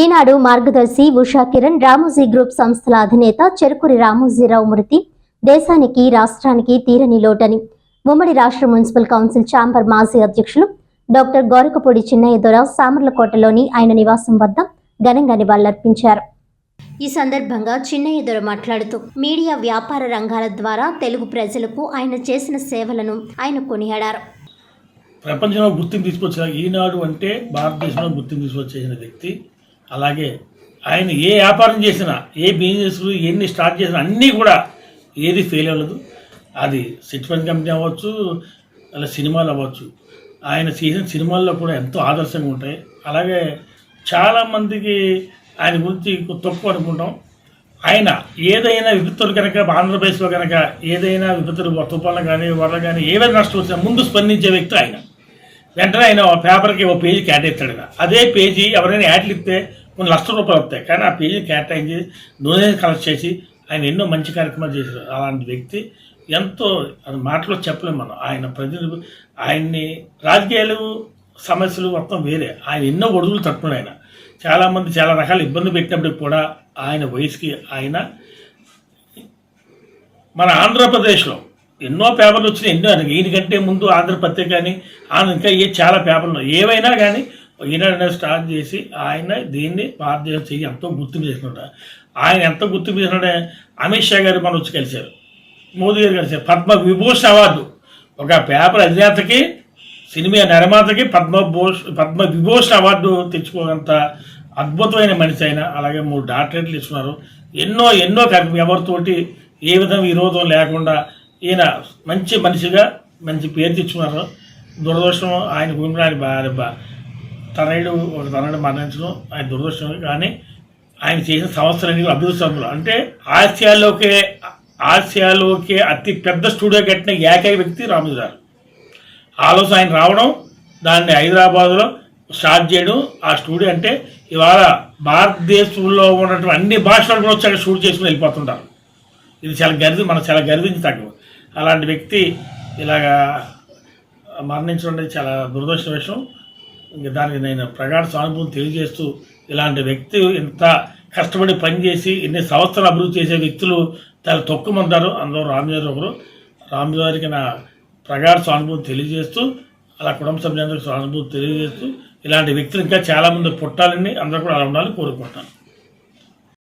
ఈనాడు మార్గదర్శి Usha Kiran Ramoji group సంస్థల అధినేత చెరుకురి రామోజీరావు మృతి దేశానికి రాష్ట్రానికి తీరని లోటని. ఉమ్మడి రాష్ట్ర మున్సిపల్ కౌన్సిల్ ఛాంబర్ మాజీ అధ్యక్షులు డాక్టర్ గోరకపూడి చిన్నయ్య దొర సామర్లకోటలోని ఆయన నివాసం వద్ద ఘనంగా నివాళులర్పించారు. ఈ సందర్భంగా చిన్నయ్య దొర మాట్లాడుతూ మీడియా వ్యాపార రంగాల ద్వారా తెలుగు ప్రజలకు ఆయన చేసిన సేవలను ఆయన కొనియాడారు. ప్రపంచంలో గుర్తింపు తీసుకొచ్చిన ఈనాడు అంటే భారతదేశంలో గుర్తింపు తీసుకొచ్చేసిన వ్యక్తి అలాగే ఆయన ఏ వ్యాపారం చేసినా ఏ బిజినెస్ ఎన్ని స్టార్ట్ చేసినా అన్నీ కూడా ఏది ఫెయిల్ అవ్వలేదు. అది సిట్ ఫండ్ కంపెనీ అవ్వచ్చు అలా సినిమాలు అవ్వచ్చు. ఆయన చేసిన సినిమాల్లో కూడా ఎంతో ఆదర్శంగా ఉంటాయి. అలాగే చాలామందికి ఆయన గురించి తక్కువ అనుకుంటాం. ఆయన ఏదైనా విపత్తులు కనుక ఆంధ్రప్రదేశ్లో కనుక ఏదైనా విపత్తులు తుఫాన్లు కానీ వరద కానీ ఏవైనా నష్టం వచ్చినా ముందు స్పందించే వ్యక్తి ఆయన. వెంటనే ఆయన ఒక పేపర్కి ఒక పేజీ కేటాయిస్తాడు ఆయన. అదే పేజీ ఎవరైనా యాడ్లు ఇస్తే కొన్ని లక్షల రూపాయలు వస్తాయి. కానీ ఆ పేజీ కేటాయించి డొనేషన్ కలెక్ట్ చేసి ఆయన ఎన్నో మంచి కార్యక్రమాలు చేశారు. అలాంటి వ్యక్తి ఎంతో అది మాటలో చెప్పలేము మనం. ఆయన ప్రజలు ఆయన్ని రాజకీయాలు సమస్యలు మొత్తం వేరే. ఆయన ఎన్నో ఒడుగులు తట్టుకున్నాడు ఆయన. చాలామంది చాలా రకాల ఇబ్బంది పెట్టినప్పుడు కూడా ఆయన వయసుకి ఆయన మన ఆంధ్రప్రదేశ్లో ఎన్నో పేపర్లు వచ్చినాయి. ఎన్నో ఈయనకంటే ముందు ఆంధ్రపత్రిక కానీ ఆంధ్ర ఇంకా ఏ చాలా పేపర్లు ఏవైనా కానీ ఈనాడు స్టార్ట్ చేసి ఆయన దీన్ని భారతదేశం చేసి ఎంతో గుర్తింపు చేసినట్టు ఆయన ఎంత గుర్తింపు చేసినాడే అమిత్ షా గారు మనం వచ్చి కలిశారు. మోదీ గారు కలిశారు. పద్మ విభూషణ్ అవార్డు. ఒక పేపర్ అధినేతకి సినిమా నిర్మాతకి పద్మభూష్ పద్మ విభూషణ్ అవార్డు తెచ్చుకోగంత అద్భుతమైన మనిషి ఆయన. అలాగే మూడు డాక్టరేట్లు ఇస్తున్నారు. ఎన్నో ఎన్నో ఎవరితోటి ఏ విధంగా విరోధం లేకుండా ఈయన మంచి మనిషిగా మంచి పేరు తెచ్చుకున్నారు. దురదృష్టం ఆయన గురించి ఆయన తనయుడు ఒక తనయుడు మరణించడం ఆయన దురదృష్టం. కానీ ఆయన చేసిన సంవత్సరానికి అభివృద్ధి సంస్థలు అంటే ఆసియాలోకే ఆసియాలోకే అతి పెద్ద స్టూడియో కట్టిన ఏకైక వ్యక్తి రామదారు ఆలోచన ఆయన రావడం దాన్ని హైదరాబాద్లో స్టార్ట్ చేయడం ఆ స్టూడియో అంటే ఇవాళ భారతదేశంలో ఉన్నటువంటి అన్ని భాషలు కూడా వచ్చి అక్కడ షూట్ చేసుకుని వెళ్ళిపోతుంటారు. ఇది చాలా గర్ది మనం చాలా గర్వించదగ్గ అలాంటి వ్యక్తి ఇలాగా మరణించడం అనేది చాలా దురదృష్ట విషయం. దానికి నేను ప్రగాఢ సానుభూతి తెలియజేస్తూ ఇలాంటి వ్యక్తి ఇంత కష్టపడి పనిచేసి ఎన్ని సంవత్సరాలు అభివృద్ధి చేసే వ్యక్తులు చాలా తక్కువ మంది అందులో రామజారి ఒకరు. రామజారికి నా ప్రగాఢ సానుభూతి తెలియజేస్తూ అలా కుటుంబ సభ్యులందరికీ సానుభూతి తెలియజేస్తూ ఇలాంటి వ్యక్తులు ఇంకా చాలామంది పుట్టాలని అందరూ కూడా అలా ఉండాలని కోరుకుంటాను